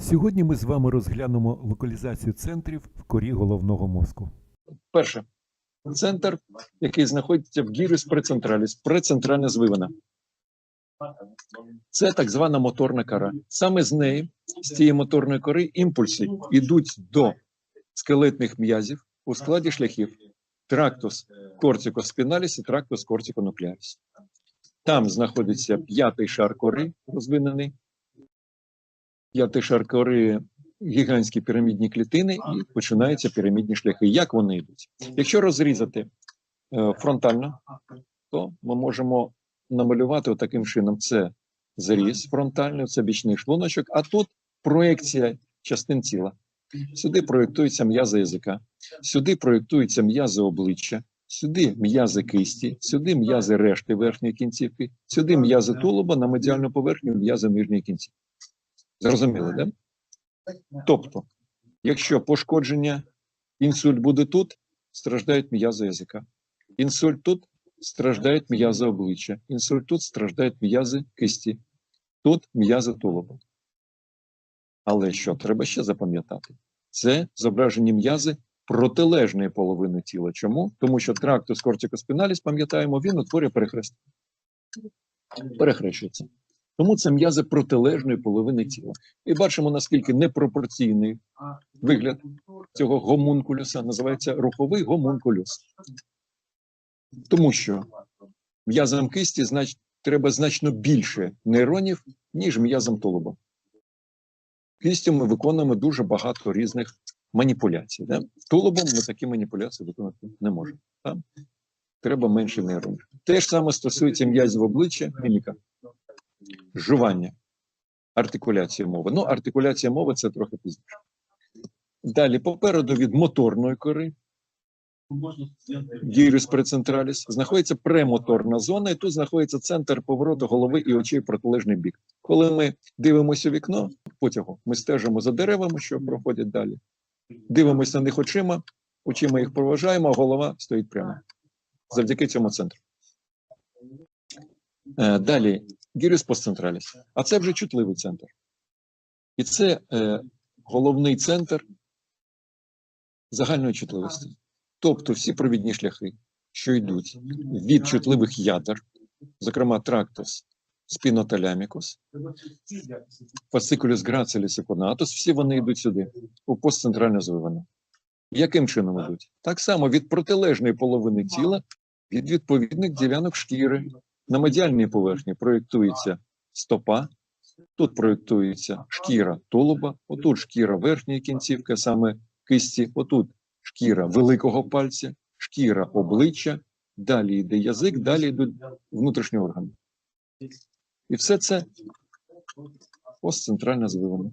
Сьогодні ми з вами розглянемо локалізацію центрів в корі головного мозку. Перше, центр, який знаходиться в гіріс прецентраліс, прецентральна звивина. Це так звана моторна кора. Саме з неї, з цієї моторної кори, імпульси йдуть до скелетних м'язів у складі шляхів трактус кортикоспіналіс і трактус кортиконуклеаріс. Там знаходиться п'ятий шар кори, розвинений. П'ятий шар кори гігантські пірамідні клітини і починаються пірамідні шляхи. Як вони йдуть? Якщо розрізати е, фронтально, то ми можемо намалювати таким чином: це зріз фронтальний, це бічний шлуночок, а тут проекція частин тіла. Сюди проєктуються м'язи язика, сюди проєктуються м'язи обличчя, сюди м'язи кисті, сюди м'язи решти верхньої кінцівки, сюди м'язи тулуба, на медіальну поверхню м'язи нижньої кінцівки. Зрозуміли, так? Тобто, якщо пошкодження, інсульт буде тут, страждають м'язи язика. Інсульт тут страждають м'язи обличчя. Інсульт тут страждають м'язи кисті. Тут м'язи тулуба. Але що треба ще запам'ятати? Це зображені м'язи протилежної половини тіла. Чому? Тому що трактус кортикоспіналіс, пам'ятаємо, він утворює перехрест. Перехрещується. Тому це м'язи протилежної половини тіла. І бачимо, наскільки непропорційний вигляд цього гомункулюса називається руховий гомункулюс. Тому що м'язам кисті знач... треба значно більше нейронів, ніж м'язам тулуба. Кістю ми виконуємо дуже багато різних маніпуляцій. Да? Тулубом ми такі маніпуляції виконувати не можемо. Да? Треба менше нейронів. Те ж саме стосується м'язів обличчя, міміка, жування, артикуляція мови. Ну, артикуляція мови це трохи пізніше. Далі, попереду від моторної кори, гіріс прецентраліс, знаходиться премоторна зона, і тут знаходиться центр повороту голови і очей в протилежний бік. Коли ми дивимося у вікно потягу, ми стежимо за деревами, що проходять далі. Дивимося на них очима, очима їх проважаємо, а голова стоїть прямо. Завдяки цьому центру. Е, Далі, гіріс постцентраліс. А це вже чутливий центр. І це е, головний центр загальної чутливості. Тобто всі провідні шляхи, що йдуть від чутливих ядер, зокрема трактус, спіноталямікус, фасикулюс грациліс і конатус, всі вони йдуть сюди, у постцентральне звиване. Яким чином йдуть? Так само від протилежної половини тіла, від відповідних ділянок шкіри. На медіальній поверхні проєктується стопа, тут проєктується шкіра тулуба, отут шкіра верхньої кінцівки, саме кисті, отут шкіра великого пальця, шкіра обличчя, далі йде язик, далі йдуть внутрішні органи. І все це постцентральна звивина.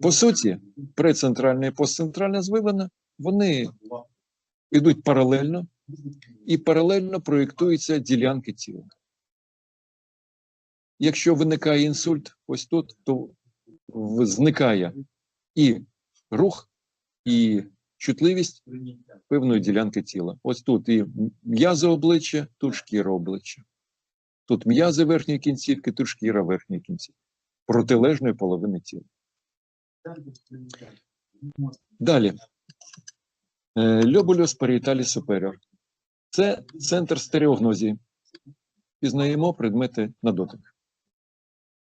По суті, прецентральна і постцентральна звивина, вони йдуть паралельно і паралельно проєктуються ділянки тіла. Якщо виникає інсульт, ось тут, то зникає і рух, і чутливість певної ділянки тіла. Ось тут і м'язи обличчя, тут шкіра обличчя. Тут м'язи верхньої кінцівки, тут шкіра верхньої кінцівки. Протилежної половини тіла. Далі. Льобулюс паріеталіс суперіор. Це центр стереогнозії. Пізнаємо предмети на дотик.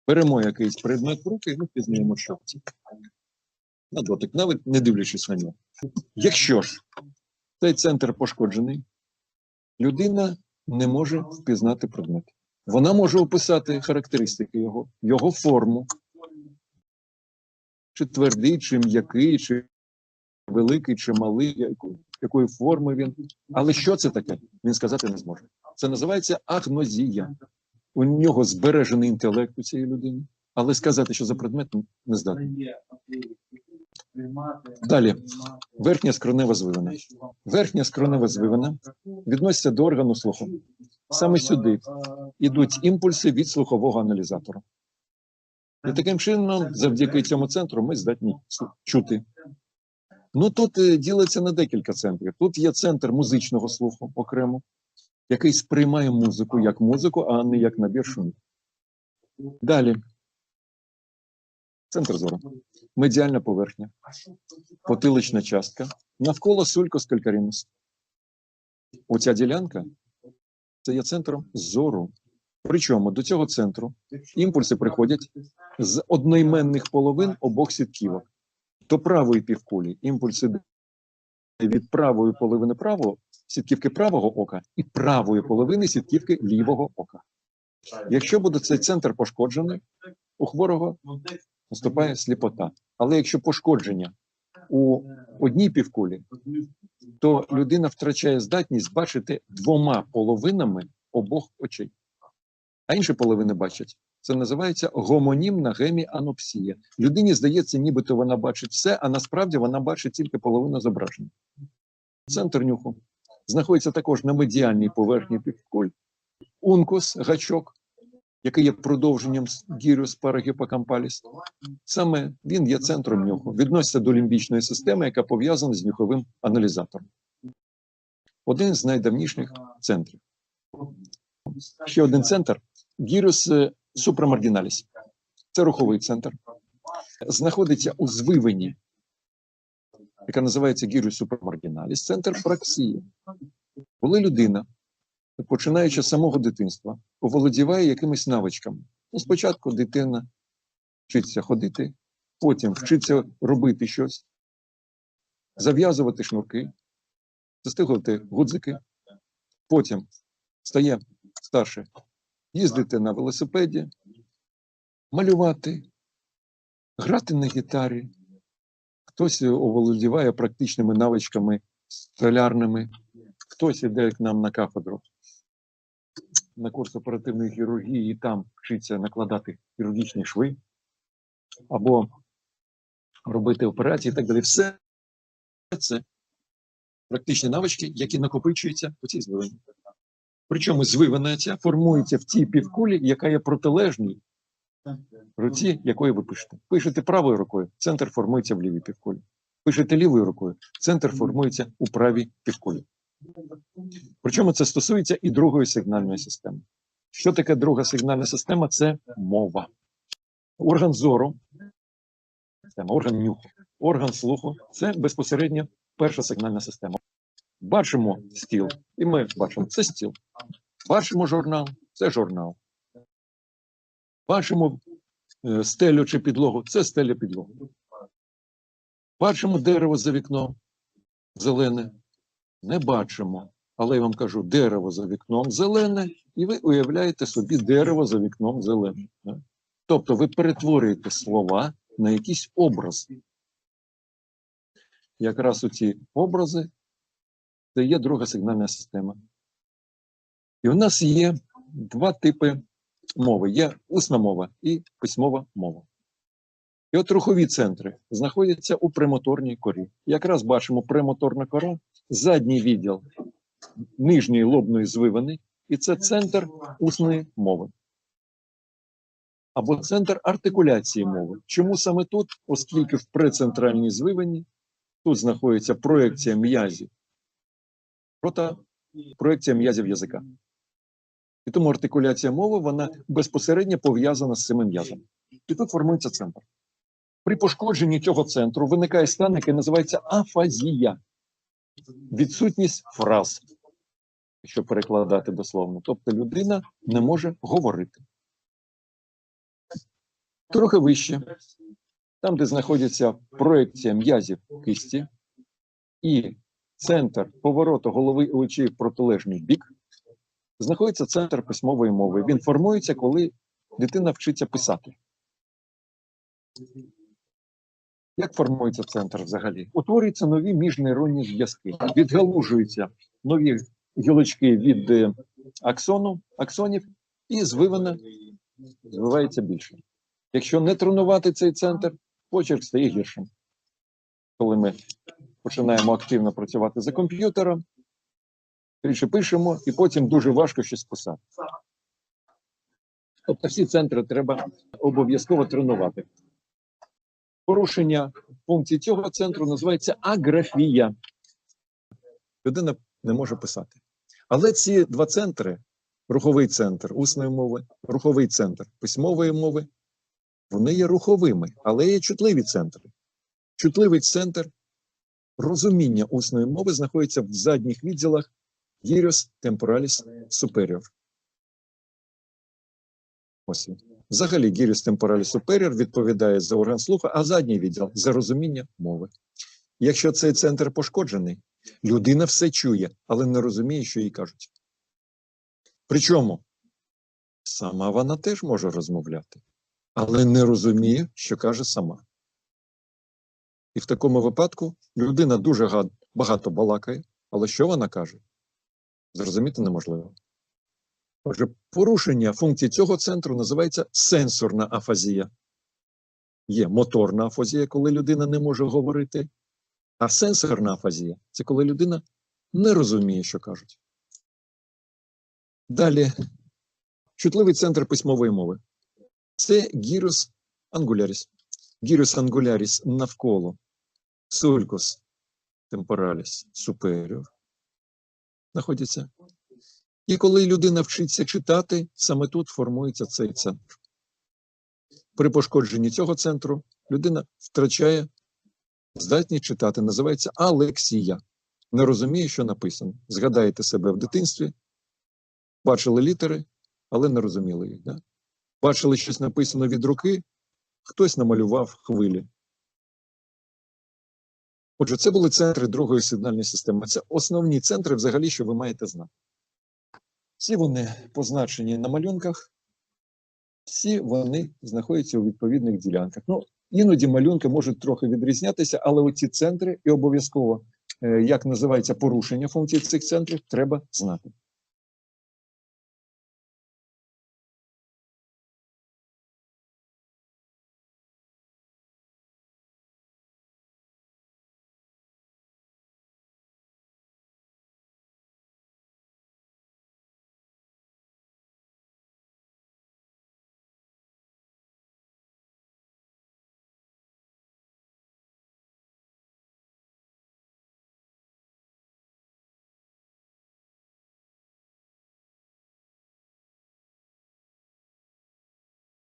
Беремо якийсь предмет в руки і ми пізнаємо, що це. На дотик, навіть не дивлячись на нього. Якщо ж цей центр пошкоджений, людина не може впізнати предмет. Вона може описати характеристики його, його форму, чи твердий, чи м'який, чи великий, чи малий, якої форми він. Але що це таке? Він сказати не зможе. Це називається агнозія. У нього збережений інтелект у цієї людини, але сказати, що за предмет не здатний. Далі. Верхня скронева звивина. Верхня скронева звивина відноситься до органу слуху. Саме сюди йдуть імпульси від слухового аналізатора. І таким чином, завдяки цьому центру, ми здатні чути. Ну тут е, ділиться на декілька центрів. Тут є центр музичного слуху окремо, який сприймає музику як музику, а не як набір шумів. Далі. Центр зору. Медіальна поверхня, потилична частка, навколо сулькос калькарінус. Оця ділянка це є центром зору. Причому до цього центру імпульси приходять з одноіменних половин обох сітківок. До правої півкулі імпульси від правої половини правого сітківки правого ока і правої половини сітківки лівого ока. Якщо буде цей центр пошкоджений, у хворого наступає сліпота. Але якщо пошкодження у одній півкулі, то людина втрачає здатність бачити двома половинами обох очей. А інші половини бачать. Це називається гомонімна геміанопсія. Людині здається, нібито вона бачить все, а насправді вона бачить тільки половину зображення. Центр нюху знаходиться також на медіальній поверхні півкуль. Ункус, гачок, який є продовженням гіріус парагіпокампаліс. Саме він є центром нюху, відноситься до лімбічної системи, яка пов'язана з нюховим аналізатором. Один з найдавніших центрів. Ще один центр гіріус е, супрамаргіналіс. Це руховий центр. Знаходиться у звивині, яка називається гіріус супрамаргіналіс, центр праксії. Коли людина, починаючи з самого дитинства, оволодіває якимись навичками. Ну, спочатку дитина вчиться ходити, потім вчиться робити щось, зав'язувати шнурки, застигувати гудзики, потім стає старше, їздити на велосипеді, малювати, грати на гітарі. Хтось оволодіває практичними навичками столярними, хтось іде к нам на кафедру на курс оперативної хірургії і там вчиться накладати хірургічні шви або робити операції і так далі. Все це практичні навички, які накопичуються у цій звивині. Причому звивина ця формується в тій півкулі, яка є протилежній руці, якою ви пишете. Пишете правою рукою, центр формується в лівій півкулі. Пишете лівою рукою, центр формується у правій півкулі. Причому це стосується і другої сигнальної системи. Що таке друга сигнальна система? Це мова. Орган зору, орган нюху, орган слуху це безпосередньо перша сигнальна система. Бачимо стіл, і ми бачимо це стіл. Бачимо журнал, це журнал. Бачимо е, стелю чи підлогу, це стеля підлоги. Бачимо дерево за вікном, зелене, не бачимо. Але я вам кажу, дерево за вікном зелене, і ви уявляєте собі дерево за вікном зелене. Тобто ви перетворюєте слова на якісь образи. Якраз у ці образи це є друга сигнальна система. І у нас є два типи мови: є усна мова і письмова мова. І от рухові центри знаходяться у премоторній корі. Якраз бачимо премоторна кора, задній відділ нижньої лобної звивини, і це центр усної мови. Або центр артикуляції мови. Чому саме тут? Оскільки в прецентральній звивині тут знаходиться проекція м'язів, проекція м'язів язика. І тому артикуляція мови вона безпосередньо пов'язана з цим м'язом. І тут формується центр. При пошкодженні цього центру виникає стан, який називається афазія. Відсутність фраз, якщо перекладати дословно. Тобто людина не може говорити. Трохи вище, там, де знаходиться проекція м'язів кисті і центр повороту голови і очей в протилежний бік, знаходиться центр письмової мови. Він формується, коли дитина вчиться писати. Як формується центр взагалі? Утворюються нові міжнейронні зв'язки, відгалужуються нові гілочки від е, аксону, аксонів, і звивина звивається більше. Якщо не тренувати цей центр, почерк стає гіршим. Коли ми починаємо активно працювати за комп'ютером, більше пишемо, і потім дуже важко щось писати. Тобто всі центри треба обов'язково тренувати. Порушення функції цього центру називається аграфія. Людина не може писати. Але ці два центри руховий центр усної мови, руховий центр письмової мови, Вони є руховими, але є чутливі центри. Чутливий центр розуміння усної мови знаходиться в задніх відділах gyrus temporalis superior. Ось. Взагалі, gyrus temporalis superior відповідає за орган слуху, а задній відділ за розуміння мови. Якщо цей центр пошкоджений, людина все чує, але не розуміє, що їй кажуть. Причому сама вона теж може розмовляти, але не розуміє, що каже сама. І в такому випадку людина дуже багато балакає, але що вона каже? Зрозуміти неможливо. Отже, порушення функції цього центру називається сенсорна афазія. Є моторна афазія, коли людина не може говорити, а сенсорна афазія це коли людина не розуміє, що кажуть. Далі, чутливий центр письмової мови. Це гірус ангуляріс. Гірус ангуляріс навколо сулькус темпораліс суперіор знаходиться. І коли людина вчиться читати, саме тут формується цей центр. При пошкодженні цього центру людина втрачає здатність читати, називається алексія. Не розуміє, що написано. Згадаєте себе в дитинстві, бачили літери, але не розуміли їх. Да? Бачили щось написано від руки, хтось намалював хвилі. Отже, це були центри другої сигнальної системи. Це основні центри, взагалі, що ви маєте знати. Всі вони позначені на малюнках, всі вони знаходяться у відповідних ділянках. Ну, іноді малюнки можуть трохи відрізнятися, але оці центри і обов'язково, е, як називається порушення функції цих центрів, треба знати.